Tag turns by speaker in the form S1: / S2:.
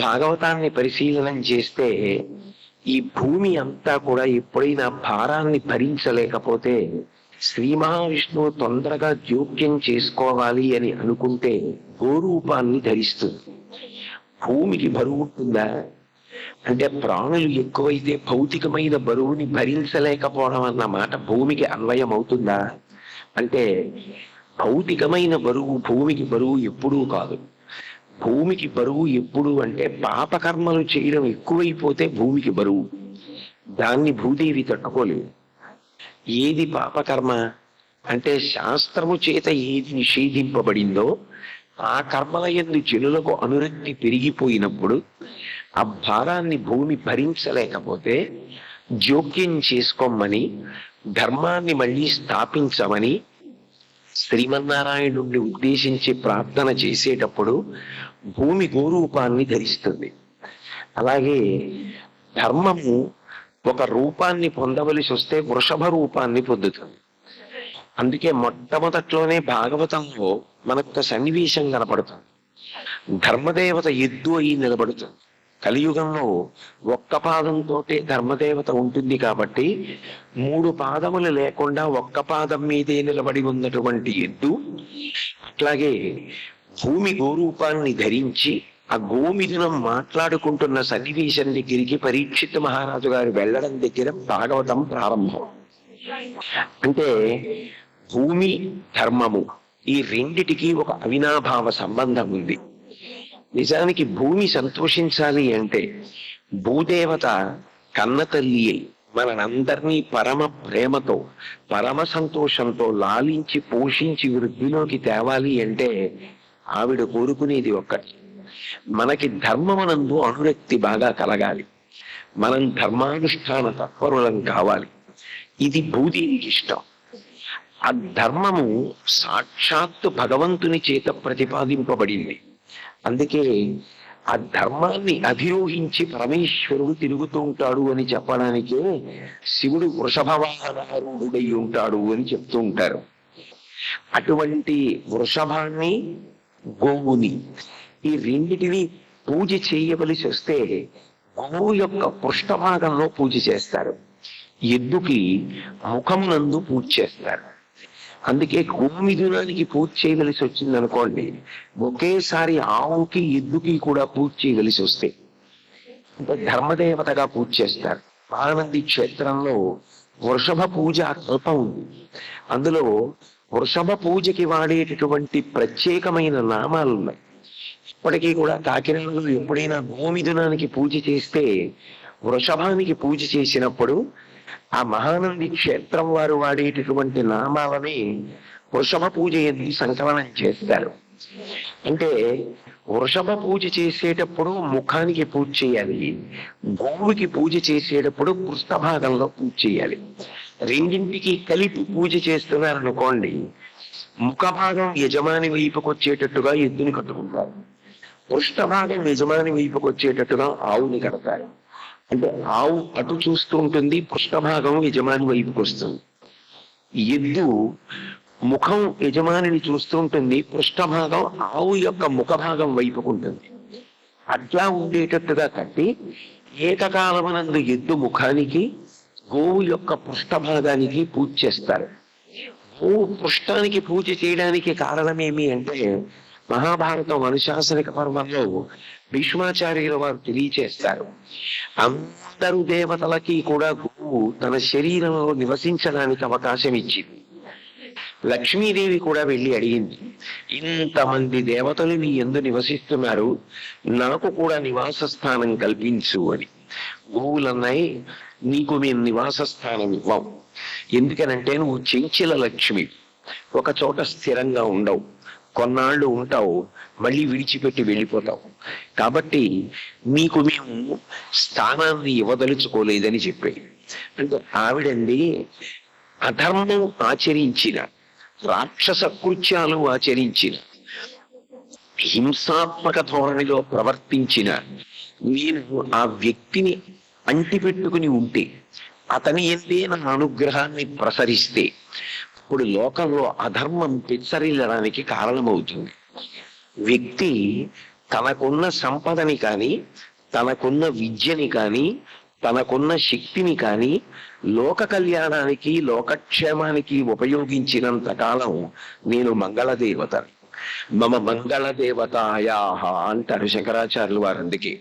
S1: భాగవతాన్ని పరిశీలనం చేస్తే ఈ భూమి అంతా కూడా ఎప్పుడైనా భారాన్ని భరించలేకపోతే శ్రీ మహావిష్ణువు తొందరగా జోక్యం చేసుకోవాలి అని అనుకుంటే గోరూపాన్ని ధరిస్తుంది. భూమికి బరువు ఉంటుందా? అంటే ప్రాణులు ఎక్కువైతే భౌతికమైన బరువుని భరించలేకపోవడం అన్న మాట భూమికి అన్వయం అవుతుందా? అంటే భౌతికమైన బరువు భూమికి బరువు ఎప్పుడూ కాదు. భూమికి బరువు ఎప్పుడు అంటే పాపకర్మలు చేయడం ఎక్కువైపోతే భూమికి బరువు. దాన్ని భూదేవి తట్టుకోలేదు. ఏది పాపకర్మ? అంటే శాస్త్రము చేత ఏది నిషేధింపబడిందో ఆ కర్మల ఎందు జనులకు అనురక్తి పెరిగిపోయినప్పుడు ఆ భారాన్ని భూమి భరించలేకపోతే జోక్యం చేసుకోమని ధర్మాన్ని మళ్ళీ స్థాపించమని శ్రీమన్నారాయణుడిని ఉద్దేశించి ప్రార్థన చేసేటప్పుడు భూమి గోరూపాన్ని ధరిస్తుంది. అలాగే ధర్మము ఒక రూపాన్ని పొందవలసి వస్తే వృషభ రూపాన్ని పొందుతుంది. అందుకే మొట్టమొదట్లోనే భాగవతంలో మనకు ఒక సన్నివేశం కనపడుతుంది. ధర్మదేవత ఎద్దు అయి నిలబడుతుంది. కలియుగంలో ఒక్క పాదంతో ధర్మదేవత ఉంటుంది కాబట్టి మూడు పాదములు లేకుండా ఒక్క పాదం మీదే నిలబడి ఉన్నటువంటి ఎద్దు అట్లాగే భూమి గోరూపాన్ని ధరించి ఆ గోమిథునం మాట్లాడుకుంటున్న సన్నివేశం దగ్గరికి పరీక్షిత్ మహారాజు గారు వెళ్ళడం దగ్గర భాగవతం ప్రారంభం. అంటే భూమి ధర్మము ఈ రెండిటికి ఒక అవినాభావ సంబంధం ఉంది. నిజానికి భూమి సంతోషించాలి అంటే భూదేవత కన్న తల్లి అయి మనందరినీ పరమ ప్రేమతో పరమ సంతోషంతో లాలించి పోషించి వృద్ధిలోకి తేవాలి అంటే ఆవిడ కోరుకునేది ఒక్కటి. మనకి ధర్మమనందు అనురక్తి బాగా కలగాలి. మనం ధర్మానుష్ఠాన తత్పరులం కావాలి. ఇది భూదేవికి ఇష్టం. ఆ ధర్మము సాక్షాత్తు భగవంతుని చేత ప్రతిపాదింపబడింది. అందుకే ఆ ధర్మాన్ని అధిరోహించి పరమేశ్వరుడు తిరుగుతూ ఉంటాడు అని చెప్పడానికే శివుడు వృషభవాహనారూఢుడై ఉంటాడు అని చెప్తూ ఉంటారు. అటువంటి వృషభాన్ని గోవుని. ఈ రెండిటిని పూజ చేయవలసి వస్తే గోవు యొక్క పృష్ఠభాగంలో పూజ చేస్తారు. ఎద్దుకి ముఖం నందు పూజ చేస్తారు. అందుకే గోమిదునానికి పూజ చేయవలసి వచ్చింది అనుకోండి ఒకేసారి ఆవుకి ఎద్దుకి కూడా పూజ చేయవలసి వస్తే ధర్మదేవతగా పూజ చేస్తారు. ఆనంది క్షేత్రంలో వృషభ పూజ కల్పం ఉంది. అందులో వృషభ పూజకి వాడేటటువంటి ప్రత్యేకమైన నామాలు ఉన్నాయి ఇప్పటికీ కూడా కాకినాడలో ఎప్పుడైనా గోమిథునానికి పూజ చేస్తే వృషభానికి పూజ చేసినప్పుడు ఆ మహానంది క్షేత్రం వారు వాడేటటువంటి నామాలని వృషభ పూజ ఎందుకు సంకలనం చేస్తారు. అంటే వృషభ పూజ చేసేటప్పుడు ముఖానికి పూజ చేయాలి గోవుకి పూజ చేసేటప్పుడు పృష్ఠభాగంలో పూజ చేయాలి. రెండింటికి కలిపి పూజ చేస్తున్నారనుకోండి ముఖ భాగం యజమాని వైపుకు వచ్చేటట్టుగా ఎద్దుని కట్టుకుంటారు. పృష్ఠభాగం యజమాని వైపుకు వచ్చేటట్టుగా ఆవుని కడతారు. అంటే ఆవు అటు చూస్తూ ఉంటుంది పృష్ఠభాగం యజమాని వైపుకి వస్తుంది ఎద్దు ముఖం యజమానిని చూస్తూ ఉంటుంది పృష్ఠభాగం ఆవు యొక్క ముఖ భాగం వైపుకు ఉంటుంది అట్లా ఉండేటట్టుగా కట్టి ఏకకాలమనందు ఎద్దు ముఖానికి గోవు యొక్క పృష్ఠభాగానికి పూజ చేస్తారు. గోవు పృష్ఠానికి పూజ చేయడానికి కారణమేమి అంటే మహాభారతం అనుశాసనిక పర్వంలో భీష్మాచార్యుల వారు తెలియచేస్తారు. అందరు దేవతలకి కూడా గోవు తన శరీరంలో నివసించడానికి అవకాశం ఇచ్చింది. లక్ష్మీదేవి కూడా వెళ్ళి అడిగింది ఇంతమంది దేవతలు నీ ఎందు నివసిస్తున్నారు నాకు కూడా నివాస స్థానం కల్పించు అని. గోవులన్నాయి నీకు మేము నివాస స్థానం ఇవ్వం. ఎందుకనంటే నువ్వు చెంచల లక్ష్మి. ఒక చోట స్థిరంగా ఉండవు. కొన్నాళ్ళు ఉంటావు మళ్ళీ విడిచిపెట్టి వెళ్ళిపోతావు. కాబట్టి నీకు మేము స్థానాన్ని ఇవ్వదలుచుకోలేదని చెప్పాడు అంటే ఆవిడండి అధర్మం ఆచరించిన రాక్షస కృత్యాలు ఆచరించిన హింసాత్మక ధోరణిలో ప్రవర్తించిన నేను ఆ వ్యక్తిని అంటిపెట్టుకుని ఉంటే అతని ఎందే నా అనుగ్రహాన్ని ప్రసరిస్తే ఇప్పుడు లోకంలో అధర్మం పెచ్చరిల్లడానికి కారణమవుతుంది. వ్యక్తి తనకున్న సంపదని కానీ తనకున్న విద్యని కానీ తనకున్న శక్తిని కానీ లోక కళ్యాణానికి లోకక్షేమానికి ఉపయోగించినంత కాలం నేను మంగళదేవత మమ మంగళదేవతాయా అంటారు శంకరాచార్యులు వారందుకే